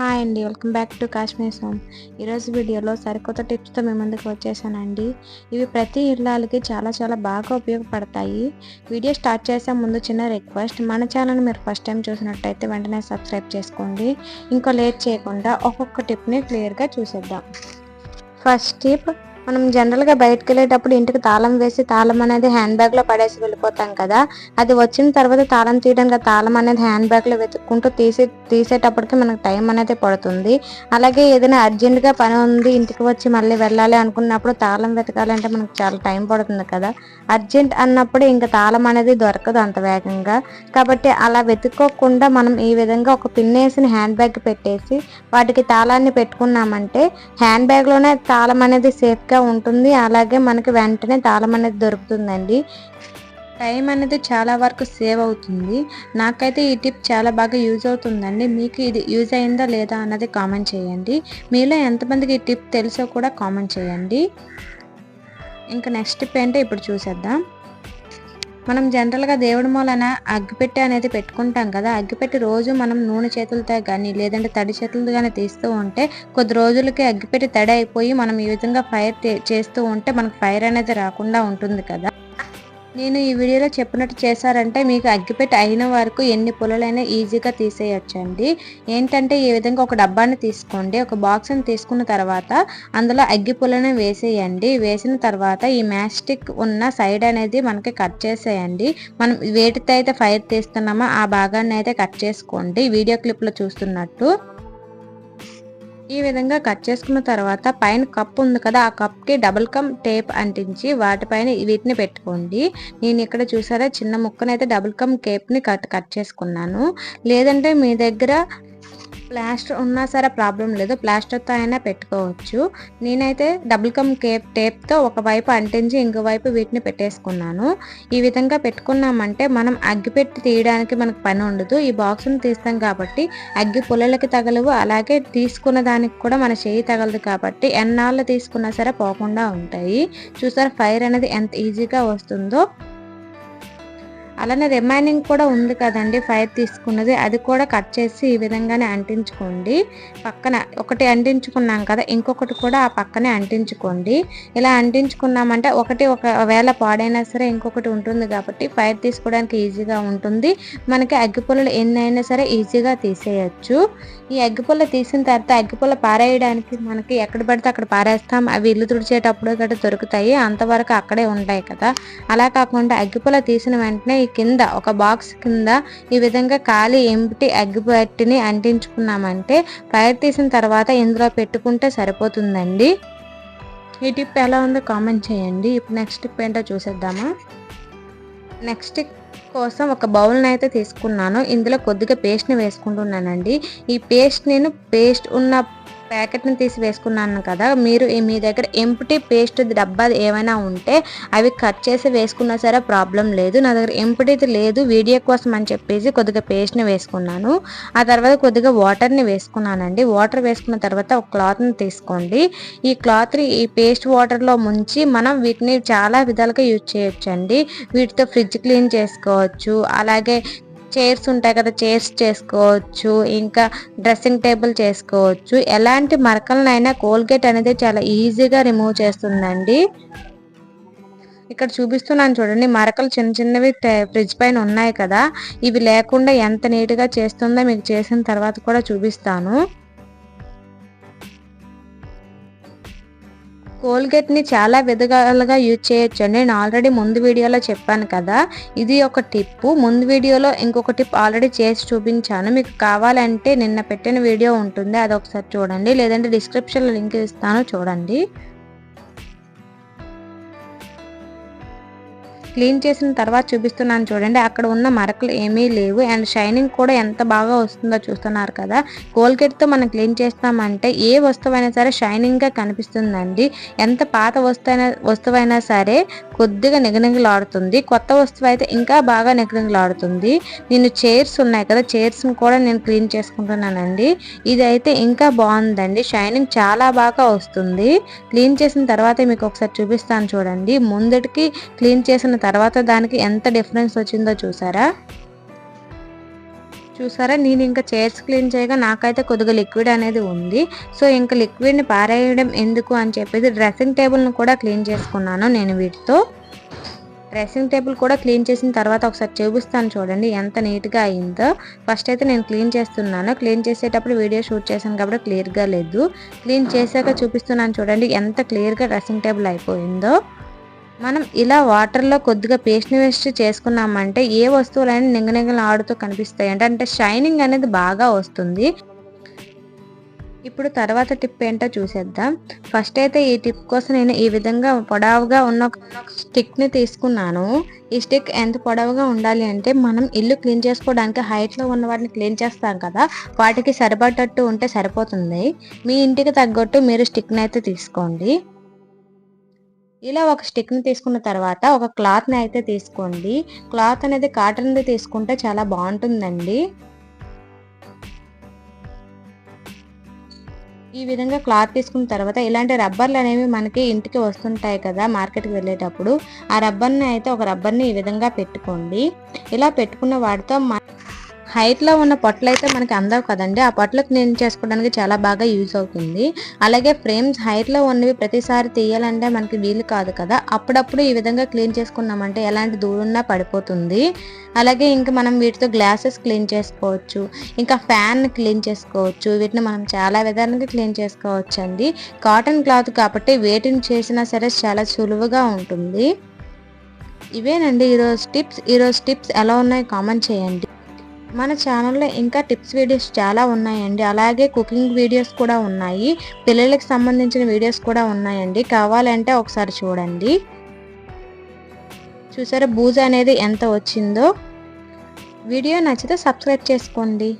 Hi అండి welcome back to Kashmir సోమ్ ఈరోజు వీడియోలో సరికొత్త టిప్స్తో మీ ముందుకు వచ్చేసానండి. ఇవి ప్రతి ఇళ్ళకి చాలా చాలా బాగా ఉపయోగపడతాయి. వీడియో స్టార్ట్ చేసే ముందు చిన్న రిక్వెస్ట్ మన ఛానల్ మీరు ఫస్ట్ టైం చూసినట్టయితే వెంటనే సబ్స్క్రైబ్ చేసుకోండి. ఇంకో లేట్ చేయకుండా ఒక్కొక్క టిప్ని క్లియర్గా చూసేద్దాం. ఫస్ట్ టిప్ మనం జనరల్గా బయటకు వెళ్ళేటప్పుడు ఇంటికి తాళం వేసి తాళం అనేది హ్యాండ్ బ్యాగ్లో పడేసి వెళ్ళిపోతాం కదా. అది వచ్చిన తర్వాత తాళం తీయడానికి తాళం అనేది హ్యాండ్ బ్యాగ్లో వెతుక్కుంటూ తీసి తీసేటప్పటికి మనకు టైం అనేది పడుతుంది. అలాగే ఏదైనా అర్జెంటుగా పని ఉంది ఇంటికి వచ్చి మళ్ళీ వెళ్ళాలి అనుకున్నప్పుడు తాళం వెతకాలంటే మనకు చాలా టైం పడుతుంది కదా. అర్జెంట్ అన్నప్పుడు ఇంకా తాళం అనేది దొరకదు అంత వేగంగా. కాబట్టి అలా వెతుక్కోకుండా మనం ఈ విధంగా ఒక పిన్ వేసిన హ్యాండ్ బ్యాగ్ పెట్టేసి వాటికి తాళాన్ని పెట్టుకున్నామంటే హ్యాండ్ బ్యాగ్లోనే తాళం అనేది సేఫ్ గా ఉంటుంది. అలాగే మనకి వెంటనే తాళం అనేది దొరుకుతుందండి. టైం అనేది చాలా వరకు సేవ్ అవుతుంది. నాకైతే ఈ టిప్ చాలా బాగా యూజ్ అవుతుందండి. మీకు ఇది యూజ్ అయిందా లేదా అన్నది కామెంట్ చేయండి. మీలో ఎంతమందికి ఈ టిప్ తెలుసో కూడా కామెంట్ చేయండి. ఇంకా నెక్స్ట్ టిప్ ఏంటో ఇప్పుడు చూసేద్దాం. మనం జనరల్గా దేవుడి మూలన అగ్గిపెట్టె అనేది పెట్టుకుంటాం కదా అగ్గిపెట్టి రోజు మనం నూనె చేతులతో కానీ లేదంటే తడి చేతులతో కానీ తీస్తూ ఉంటే కొద్ది రోజులకి అగ్గిపెట్టి తడి అయిపోయి మనం ఈ విధంగా ఫైర్ చేస్తూ ఉంటే మనకు ఫైర్ అనేది రాకుండా ఉంటుంది కదా. నేను ఈ వీడియోలో చెప్పినట్టు చేశారంటే మీకు అగ్గిపెట్టి అయిన వరకు ఎన్ని పుల్లలైనా ఈజీగా తీసేయొచ్చండి. ఏంటంటే ఈ విధంగా ఒక డబ్బాని తీసుకోండి ఒక బాక్స్ని తీసుకున్న తర్వాత అందులో అగ్గి పుల్లని వేసేయండి. వేసిన తర్వాత ఈ మ్యాస్టిక్ ఉన్న సైడ్ అనేది మనకి కట్ చేసేయండి. మనం వేటితో అయితే ఫైర్ తీస్తున్నామో ఆ భాగాన్ని అయితే కట్ చేసుకోండి. వీడియో క్లిప్లో చూస్తున్నట్టు. ఈ విధంగా కట్ చేసుకున్న తర్వాత పైన కప్ ఉంది కదా ఆ కప్కి డబుల్ కమ్ టేప్ అంటించి వాటిపైన వీటిని పెట్టుకోండి. నేను ఇక్కడ చూసారా చిన్న ముక్కనైతే డబుల్ కమ్ కేప్ని కట్ కట్ చేసుకున్నాను. లేదంటే మీ దగ్గర ప్లాస్టర్ ఉన్నా సరే ప్రాబ్లం లేదు. ప్లాస్టర్తో అయినా పెట్టుకోవచ్చు. నేనైతే డబుల్ కమ్ కేప్ టేప్తో ఒకవైపు అంటించి ఇంకోవైపు వీటిని పెట్టేసుకున్నాను. ఈ విధంగా పెట్టుకున్నామంటే మనం అగ్గి పెట్టి తీయడానికి మనకు పని ఉండదు. ఈ బాక్స్ని తీస్తాం కాబట్టి అగ్గి పుల్లలకి తగలవు. అలాగే తీసుకున్న దానికి కూడా మన చేయి తగలదు కాబట్టి ఎన్నాళ్ళు తీసుకున్నా సరే పోకుండా ఉంటాయి. చూసారా? ఫైర్ అనేది ఎంత ఈజీగా వస్తుందో. అలానే రిమైనింగ్ కూడా ఉంది కదండి ఫైర్ తీసుకున్నది. అది కూడా కట్ చేసి ఈ విధంగానే అంటించుకోండి. పక్కన ఒకటి అంటించుకున్నాం కదా ఇంకొకటి కూడా ఆ పక్కనే అంటించుకోండి. ఇలా అంటించుకున్నామంటే ఒకటి ఒకవేళ పాడైనా సరే ఇంకొకటి ఉంటుంది కాబట్టి ఫైర్ తీసుకోవడానికి ఈజీగా ఉంటుంది. మనకి అగ్గిపుల్లలు ఎన్ని అయినా సరే ఈజీగా తీసేయచ్చు. ఈ అగ్గిపుల్ల తీసిన తర్వాత అగ్గిపుల్ల పారేయడానికి మనకి ఎక్కడ పడితే అక్కడ పారేస్తాం. అవి ఇల్లు తుడిచేటప్పుడు గట్రా దొరుకుతాయి. అంతవరకు అక్కడే ఉంటాయి కదా. అలా కాకుండా అగ్గిపుల్ల తీసిన వెంటనే ఈ కింద ఒక బాక్స్ కింద ఈ విధంగా ఖాళీ ఎంపిటి పట్టిని అంటించుకున్నామంటే ఫైర్ తీసిన తర్వాత ఇందులో పెట్టుకుంటే సరిపోతుందండి. ఈ టిప్ ఎలా ఉందో కామెంట్ చేయండి. ఇప్పుడు నెక్స్ట్ టిప్ ఏంటో చూసేద్దామా. నెక్స్ట్ కోసం ఒక బౌల్ని అయితే తీసుకున్నాను. ఇందులో కొద్దిగా పేస్ట్ని వేసుకుంటున్నానండి. ఈ పేస్ట్ నేను పేస్ట్ ఉన్న ప్యాకెట్ని తీసి వేసుకున్నాను కదా మీరు మీ దగ్గర ఎంపుటీ పేస్ట్ డబ్బా ఏమైనా ఉంటే అవి కట్ చేసి వేసుకున్నా సరే ప్రాబ్లం లేదు. నా దగ్గర ఎంపుటీది లేదు వీడియో కోసం అని చెప్పేసి కొద్దిగా పేస్ట్ని వేసుకున్నాను. ఆ తర్వాత కొద్దిగా వాటర్ని వేసుకున్నానండి. వాటర్ వేసుకున్న తర్వాత ఒక క్లాత్ని తీసుకోండి. ఈ క్లాత్ని ఈ పేస్ట్ వాటర్లో ముంచి మనం వీటిని చాలా విధాలుగా యూజ్ చేయొచ్చండి. వీటితో ఫ్రిడ్జ్ క్లీన్ చేసుకోవచ్చు. అలాగే చైర్స్ ఉంటాయి కదా చైర్స్ చేసుకోవచ్చు ఇంకా డ్రెస్సింగ్ టేబుల్ చేసుకోవచ్చు. ఎలాంటి మరకలనైనా కోల్గేట్ అనేది చాలా ఈజీగా రిమూవ్ చేస్తుందండి. ఇక్కడ చూపిస్తున్నాను చూడండి మరకలు చిన్న చిన్నవి ఫ్రిడ్జ్ పైన ఉన్నాయి కదా. ఇవి లేకుండా ఎంత నీట్గా చేస్తుందో మీకు చేసిన తర్వాత కూడా చూపిస్తాను. కోల్గేట్ని చాలా విధాలుగా యూజ్ చేయొచ్చు అండి. నేను ఆల్రెడీ ముందు వీడియోలో చెప్పాను కదా ఇది ఒక టిప్పు. ముందు వీడియోలో ఇంకొక టిప్ ఆల్రెడీ చేసి చూపించాను. మీకు కావాలంటే నిన్న పెట్టిన వీడియో ఉంటుంది అది ఒకసారి చూడండి. లేదంటే డిస్క్రిప్షన్లో లింక్ ఇస్తాను చూడండి. క్లీన్ చేసిన తర్వాత చూపిస్తున్నాను చూడండి. అక్కడ ఉన్న మరకలు ఏమీ లేవు. అండ్ షైనింగ్ కూడా ఎంత బాగా వస్తుందో చూస్తున్నారు కదా. కోల్గేట్తో మనం క్లీన్ చేస్తామంటే ఏ వస్తువైనా సరే షైనింగ్గా కనిపిస్తుందండి. ఎంత పాత వస్తువైనా వస్తువైనా సరే కొద్దిగా నిగనిగలాడుతుంది. కొత్త వస్తువు అయితే ఇంకా బాగా నిగనిగలాడుతుంది. నేను చైర్స్ ఉన్నాయి కదా చైర్స్ని కూడా నేను క్లీన్ చేసుకుంటున్నానండి. ఇది అయితే ఇంకా బాగుందండి. షైనింగ్ చాలా బాగా వస్తుంది. క్లీన్ చేసిన తర్వాత మీకు ఒకసారి చూపిస్తాను చూడండి. ముందటికి క్లీన్ చేసిన తర్వాత దానికి ఎంత డిఫరెన్స్ వచ్చిందో చూసారా? చూసారా? నేను ఇంకా చైర్స్ క్లీన్ చేయగా నాకైతే కొద్దిగా లిక్విడ్ అనేది ఉంది. సో ఇంకా లిక్విడ్ని పారేయడం ఎందుకు అని చెప్పేసి డ్రెస్సింగ్ టేబుల్ని కూడా క్లీన్ చేసుకున్నాను నేను వీటితో. డ్రెస్సింగ్ టేబుల్ కూడా క్లీన్ చేసిన తర్వాత ఒకసారి చూపిస్తాను చూడండి ఎంత నీట్గా అయిందో. ఫస్ట్ అయితే నేను క్లీన్ చేస్తున్నాను. క్లీన్ చేసేటప్పుడు వీడియో షూట్ చేశాను కాబట్టి క్లియర్గా లేదు. క్లీన్ చేశాక చూపిస్తున్నాను చూడండి ఎంత క్లియర్గా డ్రెస్సింగ్ టేబుల్ అయిపోయిందో. మనం ఇలా వాటర్లో కొద్దిగా పేస్ట్ని వేస్ట్ చేసుకున్నామంటే ఏ వస్తువులైనా నింగనింగలు ఆడుతూ కనిపిస్తాయి అంటే అంటే షైనింగ్ అనేది బాగా వస్తుంది. ఇప్పుడు తర్వాత టిప్ ఏంటో చూసేద్దాం. ఫస్ట్ అయితే ఈ టిప్ కోసం నేను ఈ విధంగా పొడవుగా ఉన్న స్టిక్ని తీసుకున్నాను. ఈ స్టిక్ ఎంత పొడవుగా ఉండాలి అంటే మనం ఇల్లు క్లీన్ చేసుకోవడానికి హైట్లో ఉన్న వాటిని క్లీన్ చేస్తాం కదా వాటికి సరిపడేటట్టు ఉంటే సరిపోతుంది. మీ ఇంటికి తగ్గట్టు మీరు స్టిక్ని అయితే తీసుకోండి. ఇలా ఒక స్టిక్ని తీసుకున్న తర్వాత ఒక క్లాత్ని అయితే తీసుకోండి. క్లాత్ అనేది కాటన్ది తీసుకుంటే చాలా బాగుంటుందండి. ఈ విధంగా క్లాత్ తీసుకున్న తర్వాత ఇలాంటి రబ్బర్లు అనేవి మనకి ఇంటికి వస్తుంటాయి కదా మార్కెట్కి వెళ్ళేటప్పుడు. ఆ రబ్బర్ని అయితే ఒక రబ్బర్ని ఈ విధంగా పెట్టుకోండి. ఇలా పెట్టుకున్న వాటితో హైట్లో ఉన్న పొట్టలు అయితే మనకి అందవు కదండి. ఆ పొట్లు క్లీన్ చేసుకోవడానికి చాలా బాగా యూజ్ అవుతుంది. అలాగే ఫ్రేమ్స్ హైట్లో ఉన్నవి ప్రతిసారి తీయాలంటే మనకి వీలు కాదు కదా. అప్పుడప్పుడు ఈ విధంగా క్లీన్ చేసుకున్నామంటే ఎలాంటి దూరున్నా పడిపోతుంది. అలాగే ఇంకా మనం వీటితో గ్లాసెస్ క్లీన్ చేసుకోవచ్చు. ఇంకా ఫ్యాన్ క్లీన్ చేసుకోవచ్చు. వీటిని మనం చాలా విధాలుగా క్లీన్ చేసుకోవచ్చు అండి కాటన్ క్లాత్ కాబట్టి వేటిని చేసినా సరే చాలా సులువుగా ఉంటుంది. ఇవేనండి ఈరోజు టిప్స్. ఈరోజు టిప్స్ ఎలా ఉన్నాయో కామెంట్ చేయండి. మన ఛానల్లో ఇంకా టిప్స్ వీడియోస్ చాలా ఉన్నాయండి. అలాగే కుకింగ్ వీడియోస్ కూడా ఉన్నాయి. పిల్లలకి సంబంధించిన వీడియోస్ కూడా ఉన్నాయండి. కావాలంటే ఒకసారి చూడండి. చూసారా? బూజ అనేది ఎంత వచ్చిందో? వీడియో నచ్చితే సబ్స్క్రైబ్ చేసుకోండి.